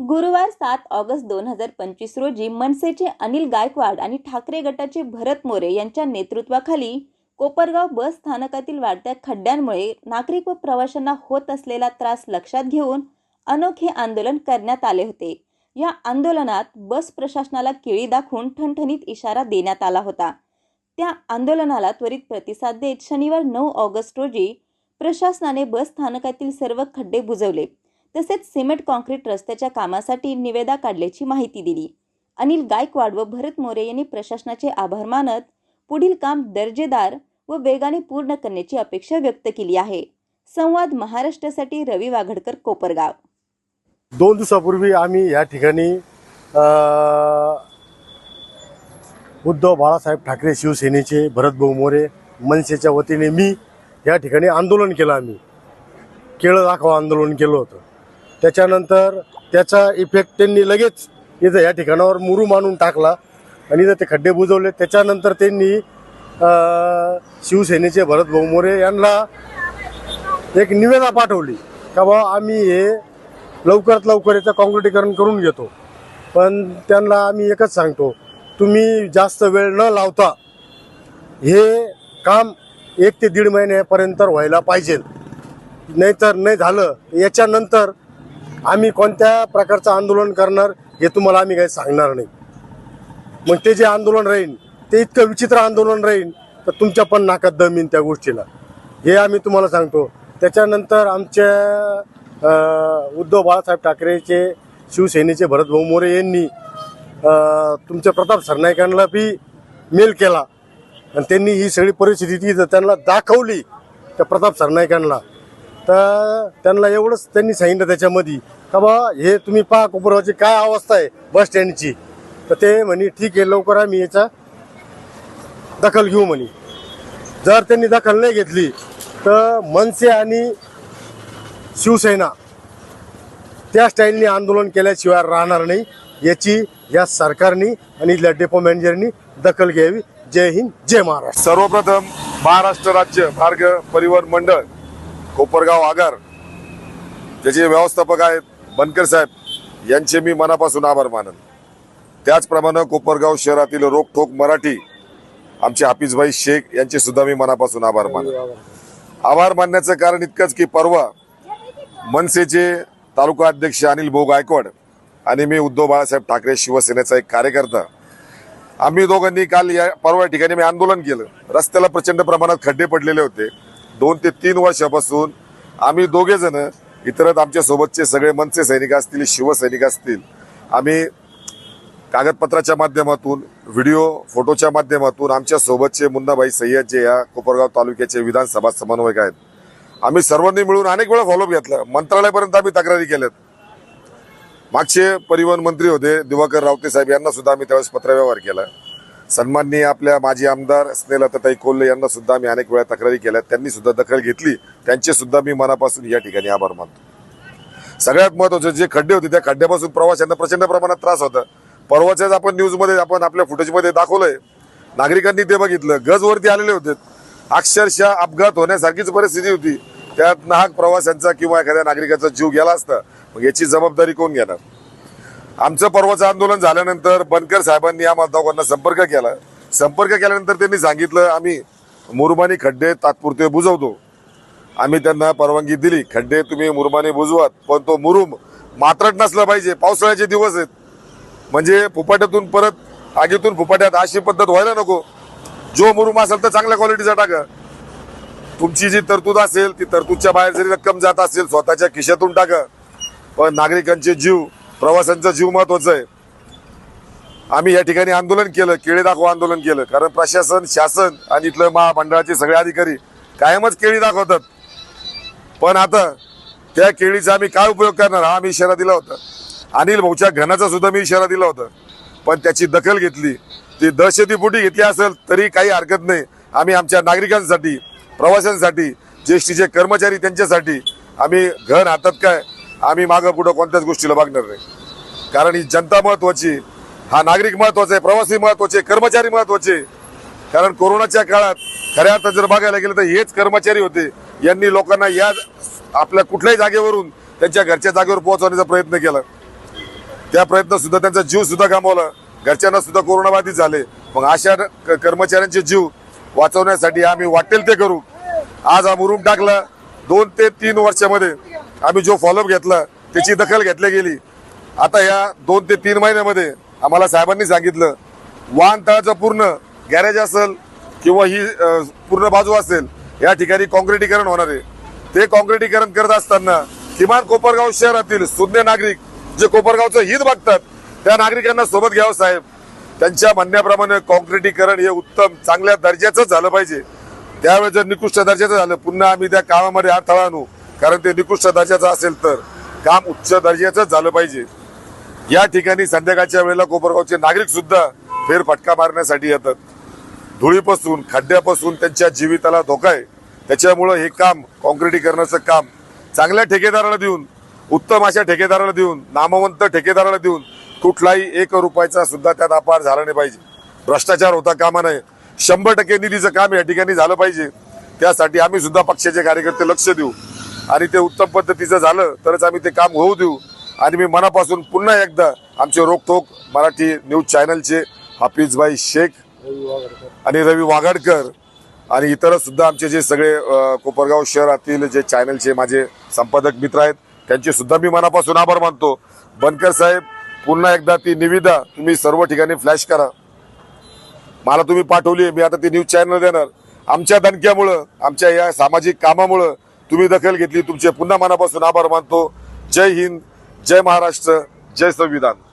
गुरुवार सात ऑगस्ट दोन हजार पंचवीस रोजी मनसेचे अनिल गायकवाड आणि ठाकरे गटाचे भरत मोरे यांच्या नेतृत्वाखाली कोपरगाव बस स्थानकातील वाढत्या खड्ड्यांमुळे नागरिक व प्रवाशांना होत असलेला त्रास लक्षात घेऊन अनोखे आंदोलन करण्यात आले होते. या आंदोलनात बस प्रशासनाला केळी दाखवून ठणठणीत इशारा देण्यात आला होता. त्या आंदोलनाला त्वरित प्रतिसाद देत शनिवार नऊ ऑगस्ट रोजी प्रशासनाने बस स्थानकातील सर्व खड्डे बुजवले. तसेच सिमेंट कॉन्क्रीट रस्त्याच्या कामासाठी निवेदा काढल्याची माहिती दिली. अनिल गायकवाड व भरत मोरे यांनी प्रशासनाचे आभार मानत पुढील काम दर्जेदार व वेगाने पूर्ण करण्याची अपेक्षा व्यक्त केली आहे. संवाद महाराष्ट्रासाठी रवी वाघडकर कोपरगाव. दोन दिवसापूर्वी आम्ही या ठिकाणी उद्धव बाळासाहेब ठाकरे शिवसेनेचे भरतभाऊ मोरे मनसेच्या वतीने मी या ठिकाणी आंदोलन केलं आम्ही. केळं दाखवा आंदोलन केलं होतं. त्याच्यानंतर त्याचा इफेक्ट त्यांनी लगेच इथं या ठिकाणावर मुरू मानून टाकला. आणि इथं ते खड्डे बुजवले. त्याच्यानंतर त्यांनी शिवसेनेचे भरतभाऊ मोरे यांना एक निवेदना पाठवली. का बा आम्ही हे लवकरात लवकर याचं काँक्रिटीकरण करून घेतो. पण त्यांना आम्ही एकच सांगतो. तुम्ही जास्त वेळ न लावता हे काम एक ते दीड महिन्यापर्यंत व्हायला पाहिजे. नाहीतर नाही झालं. याच्यानंतर आम्ही कोणत्या प्रकारचं आंदोलन करणार हे तुम्हाला आम्ही काही सांगणार नाही. मग ते जे आंदोलन राहील ते इतकं विचित्र आंदोलन राहील तर तुमच्या पण नाकात दम येईन त्या गोष्टीला. हे आम्ही तुम्हाला सांगतो. त्याच्यानंतर आमच्या उद्धव बाळासाहेब ठाकरेचे शिवसेनेचे भरतभाऊ मोरे यांनी तुमच्या प्रताप सरनाईकांना बी मेल केला. आणि त्यांनी ही सगळी परिस्थिती त्यांना दाखवली त्या प्रताप सरनाईकांना. तर त्यांना एवढंच त्यांनी सांगितलं त्याच्यामध्ये. का बा हे तुम्ही पहा कोपरगावची काय अवस्था आहे बस स्टँडची. तर ते म्हणे ठीक आहे लवकर आम्ही याचा दखल घेऊ म्हणे. जर त्यांनी दखल नाही घेतली तर मनसे आणि शिवसेना त्या स्टाईलने आंदोलन केल्याशिवाय राहणार नाही. याची या सरकारने आणि इथल्या डेपो मॅनेजरनी दखल घ्यावी. जय हिंद जय महाराष्ट्र. सर्वप्रथम महाराष्ट्र राज्य मार्ग परिवहन मंडळ कोपरगाव आगार त्याचे व्यवस्थापक आहेत बनकर साहेब यांचे मी मनापासून आभार मानन. त्याचप्रमाणे कोपरगाव शहरातील रोखोक मराठी आमचे हाफिजभाई शेख यांचे सुद्धा मी मनापासून आभार मानन. आभार मानण्याचं कारण इतकंच की परवा मनसेचे तालुका अध्यक्ष अनिल भाऊ गायकवाड आणि मी उद्धव बाळासाहेब ठाकरे शिवसेनेचा एक कार्यकर्ता. आम्ही दोघांनी काल या परवा ठिकाणी मी आंदोलन केलं. रस्त्याला प्रचंड प्रमाणात खड्डे पडलेले होते. दोन ते तीन वर्षापासून आम्ही दोघे जण इतरत आमच्या सोबतचे सगळे मनसे सैनिक असतील शिवसैनिक असतील. आम्ही कागदपत्राच्या माध्यमातून व्हिडिओ फोटोच्या माध्यमातून आमच्या सोबतचे मुन्नाभाई सय्यद जे या कोपरगाव तालुक्याचे विधानसभा समन्वयक आहेत. आम्ही सर्वांनी मिळून अनेक वेळा फॉलोअप घेतलं. मंत्रालयापर्यंत आम्ही तक्रारी केल्यात. मागचे परिवहन मंत्री होते दिवाकर रावते साहेब यांना सुद्धा आम्ही त्यावेळेस पत्रव्यवहार केला. सन्माननीय आपल्या माजी आमदार स्नेहलताई कोल्हे यांना सुद्धा आम्ही अनेक वेळा तक्रारी केल्या. त्यांनी सुद्धा दखल घेतली. त्यांचे सुद्धा मी मनापासून या ठिकाणी आभार मानतो. सगळ्यात महत्त्वाचे जे खड्डे होते त्या खड्ड्यापासून प्रवाशांना प्रचंड प्रमाणात त्रास होता. परवाच्याच आपण न्यूजमध्ये आपण आपल्या फुटेजमध्ये दाखवलंय. नागरिकांनी ते बघितलं. गजवरती आलेले होते. अक्षरशः अपघात होण्यासारखीच परिस्थिती होती. त्यात नाहक प्रवाशांचा किंवा एखाद्या नागरिकाचा जीव गेला असता. मग याची जबाबदारी कोण घेणार? आमचं परवाचं आंदोलन झाल्यानंतर बनकर साहेबांनी या दोघांना संपर्क केला. संपर्क केल्यानंतर त्यांनी सांगितलं आम्ही मुरमानी खड्डे तात्पुरते बुजवतो. आम्ही त्यांना परवानगी दिली. खड्डे तुम्ही मुरमाने बुजवात पण तो मुरुम मात्रट नसला पाहिजे. पावसाळ्याचे दिवस आहेत. म्हणजे फुपाट्यातून परत आगीतून फुपाट्यात अशी पद्धत व्हायला नको. जो मुरुम असेल तर चांगल्या क्वालिटीचा टाका. तुमची जी तरतूद असेल ती तरतूदच्या बाहेर जरी रक्कम जात असेल स्वतःच्या खिशातून टाका. पण नागरिकांचे जीव प्रवाशांचा जीव महत्त्वाचा आहे. आम्ही या ठिकाणी आंदोलन केलं केळी दाखवा आंदोलन केलं. कारण प्रशासन शासन आणि इथलं महामंडळाचे सगळे अधिकारी कायमच केळी दाखवतात. पण आता त्या केळीचा आम्ही काय उपयोग करणार हा आम्ही इशारा दिला होता. अनिल भाऊच्या घनाचा सुद्धा मी इशारा दिला होता. पण त्याची दखल घेतली. ती दहशतीपोटी घेतली असेल तरी काही हरकत नाही. आम्ही आमच्या नागरिकांसाठी प्रवाशांसाठी ज्येष्ठीचे कर्मचारी त्यांच्यासाठी आम्ही घन हातात काय आम्ही मागं पुढं कोणत्याच गोष्टीला मागणार नाही. कारण ही जनता महत्वाची हा नागरिक महत्त्वाचा आहे प्रवासी महत्त्वाचे कर्मचारी महत्त्वाचे. कारण कोरोनाच्या काळात खऱ्या अर्थात जर बघायला गेलं तर हेच कर्मचारी होते. यांनी लोकांना या आपल्या कुठल्याही जागेवरून त्यांच्या घरच्या जागेवर पोहोचवण्याचा प्रयत्न केला. त्या प्रयत्न सुद्धा त्यांचा जीव सुद्धा गमावला. घरच्यांना सुद्धा कोरोनाबाधित झाले. मग अशा क- कर्मचाऱ्यांचे जीव वाचवण्यासाठी आम्ही वाटेल ते करू. आज हा मुरुम टाकला. दोन ते तीन वर्षामध्ये आम्ही जो फॉलोअप घेतला त्याची दखल घेतली गेली. आता या दोन ते तीन महिन्यामध्ये आम्हाला साहेबांनी सांगितलं वाहनतळाचं पूर्ण गॅरेज असेल किंवा ही पूर्ण बाजू असेल या ठिकाणी काँक्रिटीकरण होणार आहे. ते काँक्रिटीकरण करत असताना किमान कोपरगाव शहरातील सुज्ञ नागरिक जे कोपरगावचं हित बघतात त्या नागरिकांना सोबत घ्यावं साहेब. त्यांच्या म्हणण्याप्रमाणे काँक्रिटीकरण हे उत्तम चांगल्या दर्जाचं झालं पाहिजे. त्यावेळेस जर निकृष्ट दर्जाचं झालं. पुन्हा आम्ही त्या कामामध्ये अडथळा आणू. कारण ते निकृष्ट दर्जाचं असेल तर काम उच्च दर्जाचं झालं पाहिजे. या ठिकाणी संध्याकाळच्या वेळेला कोपरगावचे नागरिक सुद्धा फेरफटका मारण्यासाठी येतात. धुळीपासून खड्ड्यापासून त्यांच्या जीविताला धोका आहे. त्याच्यामुळं हे काम कॉन्क्रिटीकरणाचं काम चांगल्या ठेकेदाराला देऊन उत्तम अशा ठेकेदाराला देऊन नामवंत ठेकेदाराला देऊन कुठलाही एक रुपयाचा सुद्धा त्यात अपार झाला नाही पाहिजे. भ्रष्टाचार होता कामा नये. शंभर टक्के निधीचं काम या ठिकाणी झालं पाहिजे. त्यासाठी आम्ही सुद्धा पक्षाचे कार्यकर्ते लक्ष देऊ. आणि ते उत्तम पद्धतीचं झालं तरच आम्ही ते काम होऊ देऊ. आणि मी मनापासून पुन्हा एकदा आमचे रोखोक मराठी न्यूज चॅनलचे हाफिजभाई शेख आणि रवी वाघाडकर आणि इतर सुद्धा आमचे जे सगळे कोपरगाव शहरातील जे चॅनलचे माझे संपादक मित्र आहेत त्यांचे सुद्धा मी मनापासून आभार मानतो. बनकर साहेब पुन्हा एकदा ती निविदा तुम्ही सर्व ठिकाणी फ्लॅश करा. मला तुम्ही पाठवली मी आता ती न्यूज चॅनल देणार. आमच्या दणक्यामुळं आमच्या या सामाजिक कामामुळं तुम्ही दखल घेतली तुमचे पुन्हा मनापासून आभार मानतो. जय हिंद जय महाराष्ट्र जय संविधान.